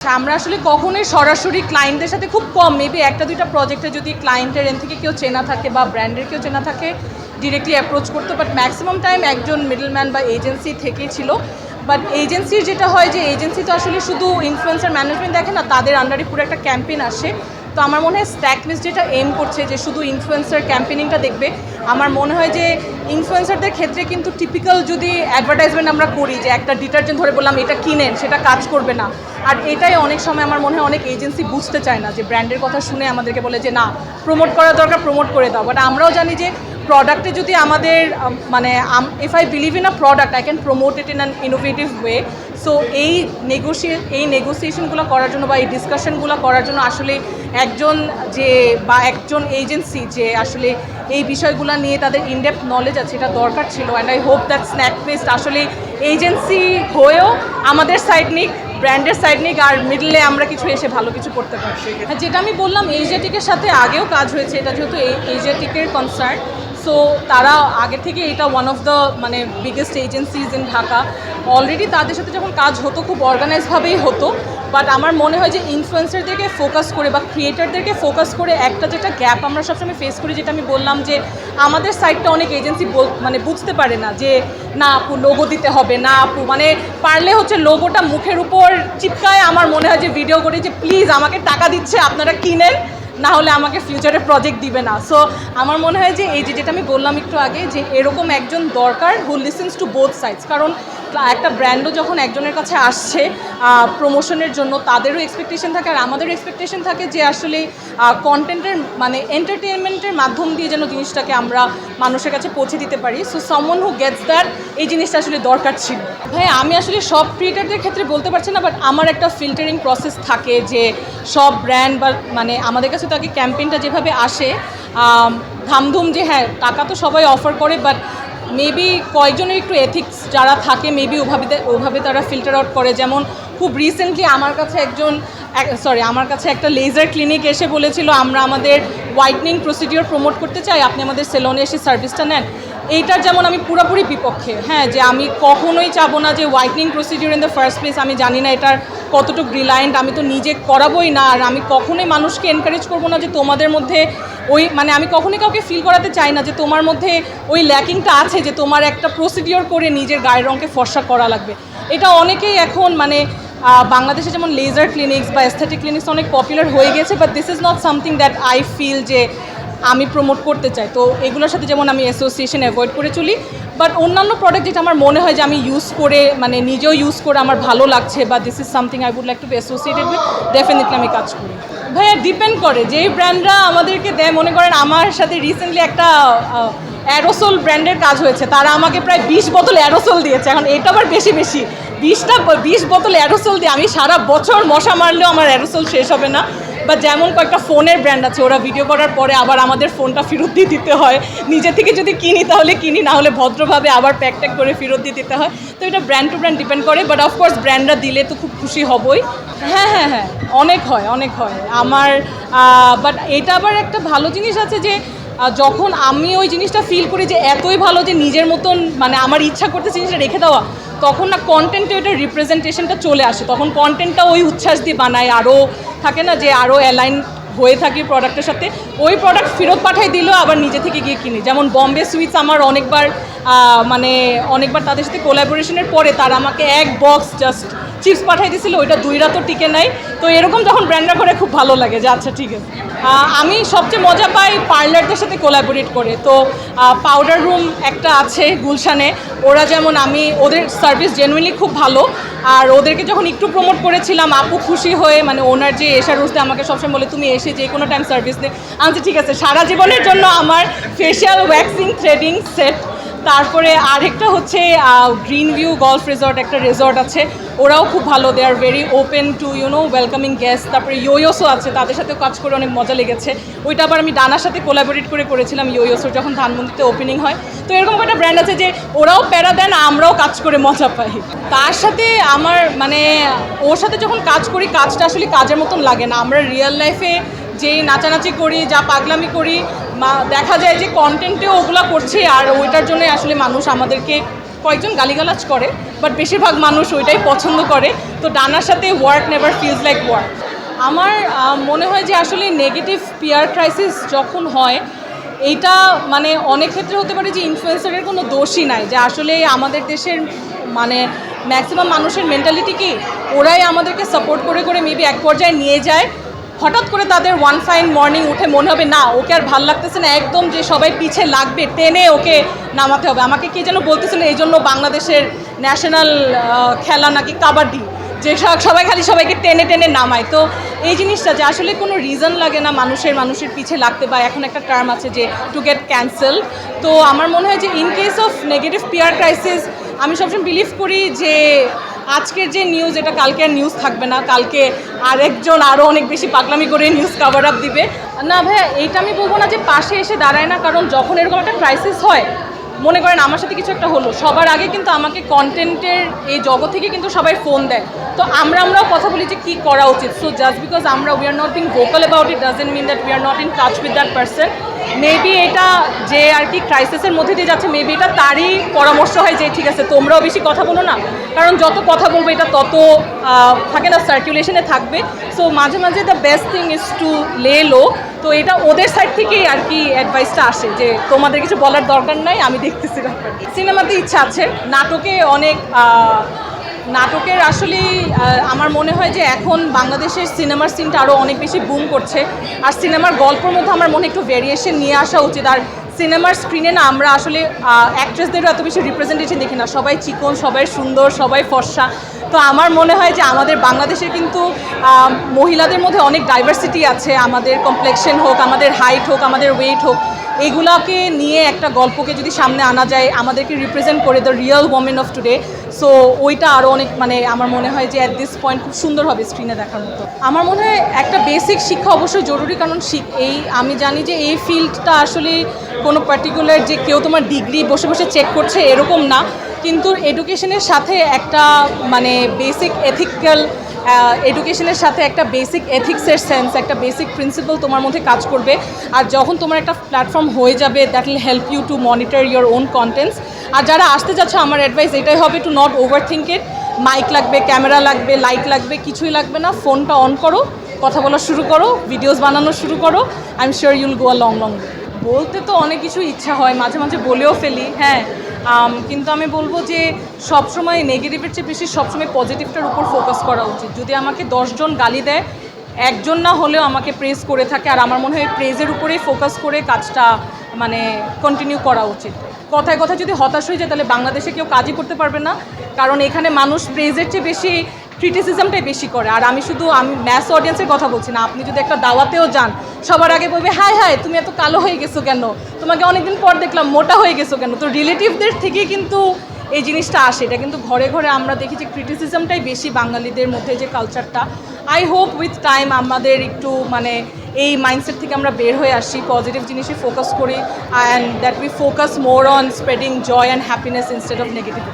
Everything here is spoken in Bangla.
আমরা আসলে কখনোই সরাসরি ক্লায়েন্টদের সাথে খুব কম মেবি একটা দুইটা প্রজেক্টে যদি ক্লায়েন্টের এন থেকে কেউ চেনা থাকে বা ব্র্যান্ডের কেউ চেনা থাকে ডিরেক্টলি অ্যাপ্রোচ করতো বাট ম্যাক্সিমাম টাইম একজন মিডলম্যান বা এজেন্সি থেকেই ছিল। বাট এজেন্সির যেটা হয় যে এজেন্সি তো আসলে শুধু ইনফ্লুয়েন্সার ম্যানেজমেন্ট দেখে না, তাদের আন্ডারে পুরো একটা ক্যাম্পেইন আসে। তো আমার মনে হয় স্ট্যাকমিস যেটা এম করছে যে শুধু ইনফ্লুয়েন্সার ক্যাম্পেনিংটা দেখবে আমার মনে হয় যে ইনফ্লুয়েন্সারদের ক্ষেত্রে কিন্তু টিপিক্যাল যদি অ্যাডভার্টাইজমেন্ট আমরা করি যে একটা ডিটারজেন্ট ধরে বললাম এটা কিনেন সেটা কাজ করবে না। আর এটাই অনেক সময় আমার মনে হয় অনেক এজেন্সি বুঝতে চায় না যে ব্র্যান্ডের কথা শুনে আমাদেরকে বলে যে না প্রমোট করা দরকার প্রমোট করে দাও। বাট আমরাও জানি যে প্রোডাক্টে যদি আমাদের আম, মানে if I believe in a product I can promote it in an innovative way so এই নেগোসিয়ে এই নেগোসিয়েশনগুলো করার জন্য বা এই ডিসকাশনগুলো করার জন্য আসলে একজন যে বা একজন এজেন্সি যে আসলে এই বিষয়গুলো নিয়ে তাদের ইনডেপথ নলেজ আছে, এটা দরকার ছিল। And I hope that snack fest আসলে এজেন্সি হয়েও আমাদের সাইড নিক ব্র্যান্ডের সাইড নিক, আর মিডলে আমরা কিছু এসে ভালো কিছু করতে পারছি যেটা আমি বললাম এশিয়াটিকের সাথে আগেও কাজ হয়েছে, এটা যেহেতু এশিয়াটিকের কনসার্ন সো তারা আগে থেকে এটা ওয়ান অফ দ্য মানে biggest agencies in Dhaka already তাদের সাথে যখন কাজ হতো, খুব অর্গানাইজভাবেই হতো। বাট আমার মনে হয় যে ইনফ্লুয়েন্সারদেরকে ফোকাস করে বা ক্রিয়েটারদেরকে ফোকাস করে একটা যেটা গ্যাপ আমরা সবসময় ফেস করি, যেটা আমি বললাম যে আমাদের সাইডটা অনেক এজেন্সি মানে বুঝতে পারে না যে, না আপু লোগো দিতে হবে, না আপু। মানে পারলে হচ্ছে লোগোটা মুখের উপর চিপকায়। আমার মনে হয় যে ভিডিও করে যে প্লিজ আমাকে টাকা দিচ্ছে, আপনারা কিনেন। না হলে আমাকে ফিউচারে প্রজেক্ট দিবে না। সো আমার মনে হয় যে এই যে যেটা আমি বললাম একটু আগে, যে এরকম একজন দরকার who listens to both sides কারণ একটা ব্র্যান্ডও যখন একজনের কাছে আসছে প্রমোশনের জন্য তাদেরও এক্সপেকটেশন থাকে আর আমাদেরও এক্সপেকটেশন থাকে যে আসলে কন্টেন্টের মানে এন্টারটেনমেন্টের মাধ্যম দিয়ে যেন জিনিসটাকে আমরা মানুষের কাছে পৌঁছে দিতে পারি। সো সমন হু গেটস দ্যাট এই জিনিসটা আসলে দরকার ছিল। ভাই, আমি আসলে সব ক্রিয়েটারদের ক্ষেত্রে বলতে পারছি না বাট আমার একটা ফিল্টারিং প্রসেস থাকে যে সব ব্র্যান্ড বা মানে আমাদের কাছে তো আগে ক্যাম্পেইনটা যেভাবে আসে ধামধুম যে হ্যাঁ টাকা তো সবাই অফার করে বাট মেবি কয়েকজনের একটু এথিক্স যারা থাকে মেবি ওভাবে ওভাবে তারা ফিল্টার আউট করে। যেমন খুব রিসেন্টলি আমার কাছে একজন সরি আমার কাছে একটা লেজার ক্লিনিক এসে বলেছিল, আমরা আমাদের হোয়াইটনিং প্রসিডিওর প্রমোট করতে চাই, আপনি আমাদের সেলনে এসে সার্ভিসটা নেন। এইটার যেমন আমি পুরোপুরি বিপক্ষে। হ্যাঁ যে আমি কখনোই চাবো না যে whitening procedure in the first place আমি জানি না এটার কতটুকু রিলায়েন্ট আমি তো নিজে করাবোই না, আর আমি কখনোই মানুষকে এনকারেজ করব না যে তোমাদের মধ্যে ওই মানে আমি কখনোই কাউকে ফিল করাতে চাই না যে তোমার মধ্যে ওই ল্যাকিংটা আছে যে তোমার একটা প্রসিডিওর করে নিজের গায়ের রঙকে ফর্সা করা লাগবে। এটা অনেকেই এখন মানে বাংলাদেশে যেমন লেজার ক্লিনিক্স বা এস্থেটিক ক্লিনিক্স অনেক পপুলার হয়ে গেছে but this is not something that I feel যে আমি প্রমোট করতে চাই। তো এগুলোর সাথে যেমন আমি অ্যাসোসিয়েশন অ্যাভয়েড করে চলি। বাট অন্যান্য প্রোডাক্ট যেটা আমার মনে হয় যে আমি ইউজ করে মানে নিজেও ইউজ করে আমার ভালো লাগছে বা this is something I would like to be associated with definitely আমি কাজ করি। ভাইয়া ডিপেন্ড করে। যেই ব্র্যান্ডরা আমাদেরকে দেয়, মনে করেন আমার সাথে রিসেন্টলি একটা অ্যারোসোল ব্র্যান্ডের কাজ হয়েছে। তারা আমাকে প্রায় বিশ বোতল অ্যারোসোল দিয়েছে। এখন এটা আবার বেশি বেশি। বিশটা, বিশ বোতল অ্যারোসোল দিয়ে আমি সারা বছর মশা মারলেও আমার অ্যারোসোল শেষ হবে না। বা যেমন কয়েকটা ফোনের ব্র্যান্ড আছে, ওরা ভিডিও করার পরে আবার আমাদের ফোনটা ফেরত দিয়ে দিতে হয়। নিজে থেকে যদি কিনি তাহলে কিনি, না হলে ভদ্রভাবে আবার প্যাক ট্যাক করে ফেরত দিয়ে দিতে হয়। তো এটা ব্র্যান্ড টু ব্র্যান্ড ডিপেন্ড করে বাট অফকোর্স ব্র্যান্ডরা দিলে তো খুব খুশি হবই। হ্যাঁ হ্যাঁ হ্যাঁ অনেক হয় অনেক হয়। আমার বাট এটা আবার একটা ভালো জিনিস আছে যে যখন আমি ওই জিনিসটা ফিল করি যে এতই ভালো যে নিজের মতন মানে আমার ইচ্ছা করতে জিনিসটা রেখে দেওয়া তখন না কন্টেন্টে ওইটা রিপ্রেজেন্টেশনটা চলে আসে। তখন কন্টেন্টটা ওই উচ্ছ্বাস দিয়ে বানায়। আরও থাকে না যে আরও অ্যালাইন হয়ে থাকে প্রোডাক্টের সাথে। ওই প্রোডাক্ট ফেরত পাঠাই দিলেও আবার নিজে থেকে গিয়ে কিনি। যেমন বম্বে সুইটস আমার অনেকবার মানে অনেকবার তাদের সাথে কোলাবোরেশনের পরে তারা আমাকে এক বক্স জাস্ট চিপস পাঠাই দিয়েছিল ওইটা দুই রাতও টিকে নাই। তো এরকম যখন ব্র্যান্ডরা করে খুব ভালো লাগে যে আচ্ছা ঠিক আছে। আমি সবচেয়ে মজা পাই পার্লারদের সাথে কোলাবোরেট করে। তো পাউডার রুম একটা আছে গুলশানে। ওরা যেমন আমি, ওদের সার্ভিস জেনুইনলি খুব ভালো। আর ওদেরকে যখন একটু প্রমোট করেছিলাম, আপু খুশি হয়ে মানে ওনার যে এশার রুসতে আমাকে সবসময় বলে, তুমি এসে যে কোনো টাইম সার্ভিস দে। আচ্ছা ঠিক আছে, সারা জীবনের জন্য আমার ফেশিয়াল ওয়্যাক্সিং থ্রেডিং সেট তারপরে আরেকটা হচ্ছে গ্রিন ভিউ গলফ রিসর্ট একটা রিসর্ট আছে। ওরাও খুব ভালো they are very open to you know welcoming guest তারপরে ইয়োয়োসও আছে, তাদের সাথেও কাজ করে অনেক মজা লেগেছে। ওইটা আবার আমি ডানার সাথে কোলাবোরেট করে করেছিলাম ইয়োয়োসোর যখন ধানমন্দিতে ওপেনিং হয়। তো এরকম একটা ব্র্যান্ড আছে যে ওরাও প্যারা দেন, আমরাও কাজ করে মজা পাই। তার সাথে আমার মানে ওর সাথে যখন কাজ করি, কাজটা আসলে কাজের মতন লাগে না। আমরা রিয়েল লাইফে যেই নাচানাচি করি, যা পাগলামি করি দেখা যায় যে কন্টেন্টেও ওগুলো করছে আর ওইটার জন্য আসলে মানুষ আমাদেরকে কয়েকজন গালিগালাজ করে বাট বেশিরভাগ মানুষ ওইটাই পছন্দ করে। তো ডানার সাথে work never feels like work আমার মনে হয় যে আসলে নেগেটিভ পিয়ার ক্রাইসিস যখন হয়, এইটা মানে অনেক ক্ষেত্রে হতে পারে যে ইনফ্লুয়েন্সারের কোনো দোষই নাই, যে আসলে আমাদের দেশের মানে ম্যাক্সিমাম মানুষের মেন্টালিটি কি? ওরাই আমাদেরকে সাপোর্ট করে করে মেবি এক পর্যায়ে নিয়ে যায় হঠাৎ করে তাদের ওয়ান ফাইন মর্নিং উঠে মনে হবে, না, ওকে আর ভালো লাগতেছে না, একদম যে সবাই পিছে লাগবে, টেনে ওকে নামাতে হবে। আমাকে কে যেন বলতেছিল, এই জন্য বাংলাদেশের ন্যাশনাল খেলা নাকি কাবাডি, যে সবাই খালি সবাইকে টেনে টেনে নামায়। তো এই জিনিসটা যে আসলে কোনো রিজন লাগে না মানুষের মানুষের পিছে লাগতে বা এখন একটা টার্ম আছে যে টু গেট ক্যান্সেল তো আমার মনে হয় যে in case of negative PR crisis আমি সবসময় বিলিভ করি যে আজকের যে নিউজ এটা কালকে আর নিউজ থাকবে না। কালকে আরেকজন আরও অনেক বেশি পাগলামি করে নিউজ কাভার আপ দিবে। না ভাইয়া, এইটা আমি বলব না যে পাশে এসে দাঁড়ায় না, কারণ যখন এরকম একটা ক্রাইসিস হয়, মনে করেন আমার সাথে কিছু একটা হলো, সবার আগে কিন্তু আমাকে কন্টেন্টের এই জগৎ থেকে কিন্তু সবাই ফোন দেয়। তো আমরা আমরাও কথা বলি যে কী করা উচিত। সো জাস্ট বিকজ আমরা we are not being vocal about it doesn't mean that we are not in touch with that person maybe এটা যে আর কি ক্রাইসিসের মধ্যে দিয়ে যাচ্ছে মেবি এটা তারই পরামর্শ হয় যে, ঠিক আছে, তোমরাও বেশি কথা বলো না। কারণ যত কথা বলব এটা তত থাকে না সার্কুলেশনে থাকবে। সো মাঝে মাঝে the best thing is to lay low তো এটা ওদের সাইড থেকেই আর কি অ্যাডভাইসটা আসে যে, তোমাদের কিছু বলার দরকার নাই, আমি দেখতেছি ব্যাপার সিনেমাতে ইচ্ছা আছে, নাটকে অনেক নাটকের আসলেই আহ, আমার মনে হয় যে এখন বাংলাদেশের সিনেমার সিনটা আরও অনেক বেশি বুম করছে। আর সিনেমার গল্পের মধ্যে আমার মনে একটু ভেরিয়েশন নিয়ে আসা উচিত। আর সিনেমার স্ক্রিনে না আমরা আসলে অ্যাক্ট্রেসদেরও এত বেশি রিপ্রেজেন্টেশন দেখি না। সবাই চিকন সবাই সুন্দর সবাই ফর্সা। তো আমার মনে হয় যে আমাদের বাংলাদেশে কিন্তু মহিলাদের মধ্যে অনেক ডাইভার্সিটি আছে। আমাদের কমপ্লেকশন হোক আমাদের হাইট হোক আমাদের ওয়েট হোক এগুলাকে নিয়ে একটা গল্পকে যদি সামনে আনা যায় আমাদেরকে রিপ্রেজেন্ট করে the real women of today so ওইটা আরও অনেক মানে আমার মনে হয় যে অ্যাট দিস পয়েন্ট খুব সুন্দর হবে স্ক্রিনে দেখার মতো। আমার মনে হয় একটা বেসিক শিক্ষা অবশ্যই জরুরি, কারণ এই, আমি জানি যে এই ফিল্ডটা আসলে কোনো পার্টিকুলার যে কেউ তোমার ডিগ্রি বসে বসে চেক করছে এরকম না। কিন্তু এডুকেশনের সাথে একটা মানে বেসিক এথিক্যাল এডুকেশনের সাথে একটা বেসিক এথিক্সের সেন্স একটা বেসিক প্রিন্সিপাল তোমার মধ্যে কাজ করবে। আর যখন তোমার একটা প্ল্যাটফর্ম হয়ে যাবে that will help you to monitor your own contents আর যারা আসতে যাচ্ছে, আমার অ্যাডভাইস এটাই হবে to not overthink it mike লাগবে ক্যামেরা লাগবে লাইট লাগবে, কিছুই লাগবে না। ফোনটা অন করো, কথা বলা শুরু করো ভিডিওস বানানো শুরু করো। I am sure you'll go a long long বলতে তো অনেক কিছু ইচ্ছা হয়, মাঝে মাঝে বলেও ফেলি হ্যাঁ। কিন্তু আমি বলব যে সবসময় নেগেটিভের চেয়ে বেশি সবসময় পজিটিভটার উপর ফোকাস করা উচিত। যদি আমাকে দশজন গালি দেয়, একজন না হলেও আমাকে প্রেস করে থাকে, আর আমার মনে হয় প্রেজের উপরেই ফোকাস করে কাজটা মানে কন্টিনিউ করা উচিত। কথায় কথা যদি হতাশ হয়ে যায়, তাহলে বাংলাদেশে কেউ কাজই করতে পারবে না। কারণ এখানে মানুষ প্রেজের চেয়ে বেশি ক্রিটিসিজমটাই বেশি করে। আর আমি শুধু, আমি ম্যাস অডিয়েন্সের কথা বলছি না, আপনি যদি একটা দাওয়াতেও যান, সবার আগে বলবে হাই হাই তুমি এত কালো হয়ে গেছো কেন? তোমাকে অনেকদিন পর দেখলাম, মোটা হয়ে গেছো কেন? তো রিলেটিভদের থেকেই কিন্তু এই জিনিসটা আসে। এটা কিন্তু ঘরে ঘরে আমরা দেখি যে ক্রিটিসিজমটাই বেশি বাঙালিদের মধ্যে যে কালচারটা আই হোপ উইথ টাইম আমাদের একটু মানে এই মাইন্ডসেট থেকে আমরা বের হয়ে আসি পজিটিভ জিনিসে ফোকাস করি and that we focus more on spreading joy and happiness instead of negativity